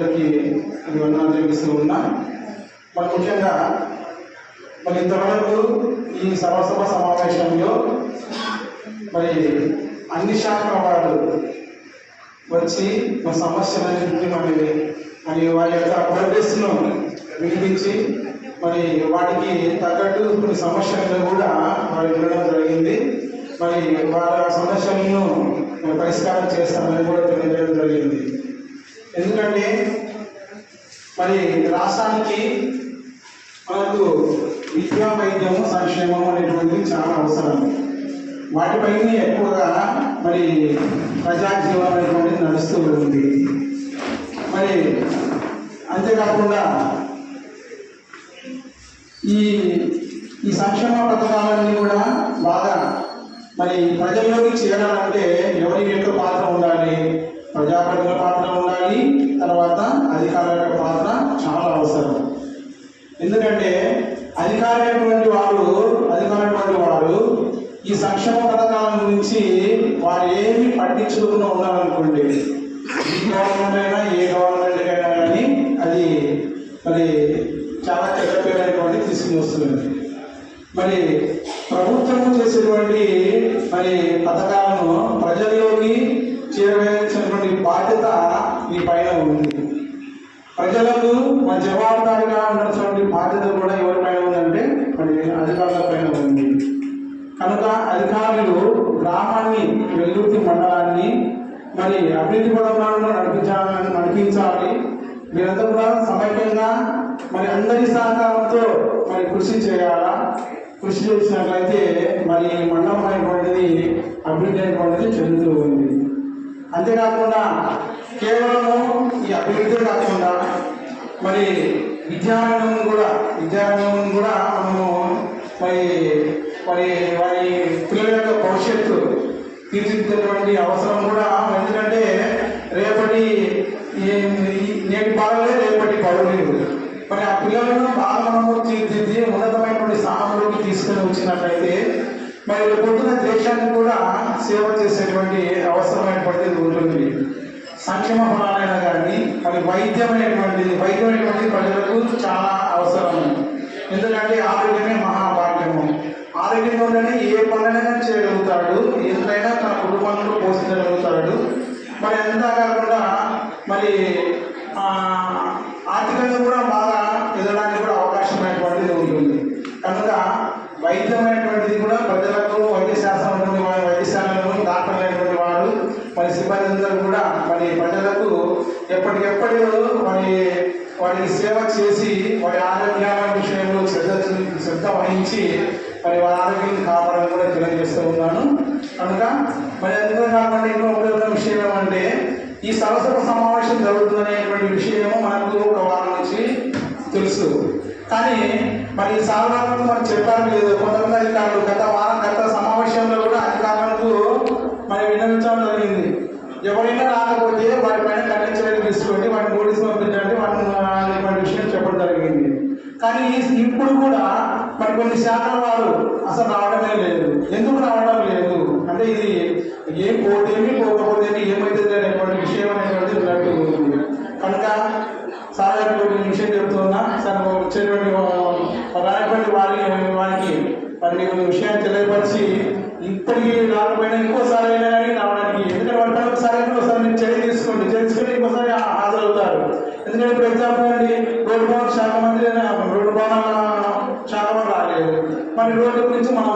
తెలియజేస్తున్నా మరి ముఖ్యంగా మరి ఇంతవరకు ఈ సర్వసభ సమావేశంలో మరి అన్ని శాఖల వాళ్ళు వచ్చి మా సమస్యలన్నింటినీ మరి మరి వారి యొక్క ప్రోగ్రెస్ను వినిపించి మరి వాటికి తగ్గట్టు కొన్ని సమస్యలను కూడా వారు వినడం జరిగింది. మరి వారి సమస్యలను పరిష్కారం చేస్తామని కూడా తెలియజేయడం జరిగింది. ఎందుకంటే మరి రాష్ట్రానికి మనకు విద్యా వైద్యము సంక్షేమం అనేటువంటిది చాలా అవసరం. వాటిపైన ఎక్కువగా మరి ప్రజా జీవనం అనేటువంటిది నడుస్తూ ఉంది. మరి అంతేకాకుండా ఈ ఈ సంక్షేమ పథకాలన్నీ కూడా బాగా మరి ప్రజల్లోకి చేరాలంటే ఎవరి యొక్క పాత్ర ఉండాలి? ప్రజాప్రతినిధుల పాత్ర ఉండాలి తర్వాత అధికారుల యొక్క పాత్ర చాలా అవసరం. ఎందుకంటే అధికారైనటువంటి వారు అధికారైనటువంటి వారు ఈ సంక్షేమ పథకాల గురించి వారు ఏమి పట్టించుకుండా ఉన్నారనుకోండి ఈ గవర్నమెంట్ అయినా ఏ గవర్నమెంట్ అయినా కానీ అది మరి చాలా చెడ్డ పేరు తీసుకుని వస్తుంది మరి ప్రభుత్వం చేసేటువంటి మరి పథకాలను ప్రజల్లోకి చేరవేయాల్సినటువంటి బాధ్యత ఈ పైన ఉంది ప్రజలకు మన జవాబుదారిగా ఉన్నటువంటి బాధ్యత కూడా ఎవరిపైన ఉందంటే మరి అధికారులపైన ఉంది. కనుక అధికారులు గ్రామాన్ని వెల్లుర్తి మండలాన్ని మరి అభివృద్ధి పథకాలను నడిపించాలని నడిపించాలి. మీరంతా కూడా సమైక్యంగా మరి అందరి సహకారంతో మరి కృషి చేయాలా? కృషి చేసినట్లయితే మరి మండలం అనేటువంటిది అభివృద్ధి అనేటువంటిది చెందుతూ ఉంది. అంతేకాకుండా కేవలము ఈ అభివృద్ధి కాకుండా మరి విద్యారంగం కూడా విద్యారంగం కూడా మనము మరి మరి వారి పిల్లల యొక్క భవిష్యత్తు తీర్చిదిద్దేటువంటి అవసరం కూడా. ఎందుకంటే రేపటి నేటి బాలలే రేపటి పౌరులు. మరి ఆ పిల్లలను బాగా మనము తీర్చిదిద్ది ఉన్నతమైనటువంటి స్థానంలోకి తీసుకుని వచ్చినట్లయితే మరి పొద్దున దేశాన్ని కూడా సేవ చేసేటువంటి అవసరమైనటువంటిది ఉంటుంది సంక్షేమ ఫలాలైన కానీ మరి వైద్యమైనటువంటిది వైద్యమైనటువంటి వైద్యం ప్రజలకు చాలా అవసరం. ఎందుకంటే ఆరోగ్యమే మహాభాగ్యము. ఆరోగ్యంలోనే ఏ పనులైనా చేయగలుగుతాడు ఎంతైనా తన కుటుంబాలను పోషించగలుగుతాడు. మరి అంతా కాకుండా మరి ఆర్థికంగా కూడా బాగా ఎదగడానికి కూడా అవకాశం అనేటువంటిది ఉంటుంది. కనుక వైద్యమైనటువంటిది కూడా ప్రజలకు వైద్య శాస్త్రం ఉన్నటువంటి వారి వైద్యశాలలో డాక్టర్లు అయినటువంటి వారు మరి సిబ్బంది అందరూ కూడా మరి ప్రజలకు ఎప్పటికెప్పటి మరి వారికి సేవ చేసి వారి ఆరోగ్యాల విషయంలో శ్రద్ధ శ్రద్ధ వహించి మరి వారి ఆరోగ్యాన్ని కాపాడాలని కూడా తెలియజేస్తూ ఉన్నాను. కనుక మరి అందులో కాకుండా ఇంకో ఉపయోగ విషయం ఏమంటే ఈ సంవత్సర సమావేశం జరుగుతుందనేటువంటి విషయము మనకు ఒక వారం నుంచి తెలుసు. కానీ మరి సాధారణంగా మనం చెప్పారు లేదు. కొంతమంది అధికారులు గత వారం గత సమావేశంలో కూడా అధికారులకు మరి విన్నవించడం జరిగింది. ఎవరైనా రాకపోతే వారి పైన కఠిన తీసుకోండి వాటిని నోటీస్ పంపించండి వాటిని వాటి విషయం చెప్పడం జరిగింది. కానీ ఇప్పుడు కూడా మరి కొన్ని శాఖల వారు అసలు రావడమే లేదు. ఎందుకు రావడం లేదు? అంటే ఇది ఏం పోతేమి పోకపోతేమి ఏమైతే అనేటువంటి విషయం అనేటువంటిది ఇలాంటి ఉంది. కనుక సార్ గారికి విషయం చెప్తున్నా. సార్ వచ్చేటువంటి రానటువంటి వారి వారికి మరి విషయాన్ని తెలియపరిచి ఇప్పటికీ రాకపోయినా ఇంకోసారి అయినా కానీ రావడానికి ఎందుకంటే వాళ్ళ పైన ఒకసారి అయితే ఒకసారి మీరు చర్య తీసుకోండి చర్య తీసుకుంటే ఇంకోసారి హా- హాజరవుతారు ఎందుకంటే ఇప్పుడు ఎగ్జాంపుల్ అండి రోడ్డు భవన శాఖ మంత్రి రోడ్డు భవన శాఖ మంత్రి రాలేదు మరి రోడ్డు గురించి మనం